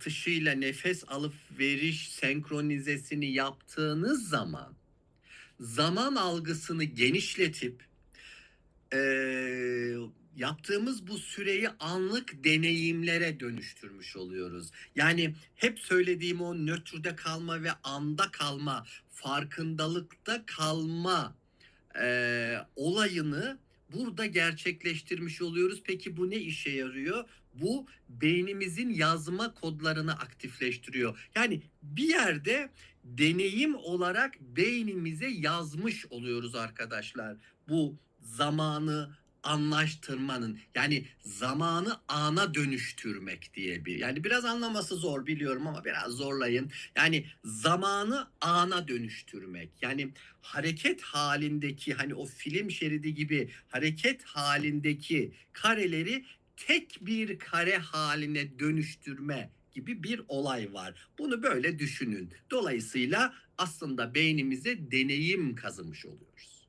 atışıyla nefes alıp veriş senkronizesini yaptığınız zaman zaman algısını genişletip eee, yaptığımız bu süreyi anlık deneyimlere dönüştürmüş oluyoruz. Yani hep söylediğim o nötrde kalma ve anda kalma, farkındalıkta kalma eee, olayını burada gerçekleştirmiş oluyoruz. Peki bu ne işe yarıyor? Bu beynimizin yazma kodlarını aktifleştiriyor. Yani bir yerde deneyim olarak beynimize yazmış oluyoruz arkadaşlar. Bu zamanı anlaştırmanın yani zamanı ana dönüştürmek diye bir yani biraz anlaması zor biliyorum ama biraz zorlayın. Yani zamanı ana dönüştürmek. Yani hareket halindeki hani o film şeridi gibi hareket halindeki kareleri tek bir kare haline dönüştürme gibi bir olay var. Bunu böyle düşünün. Dolayısıyla aslında beynimize deneyim kazımış oluyoruz.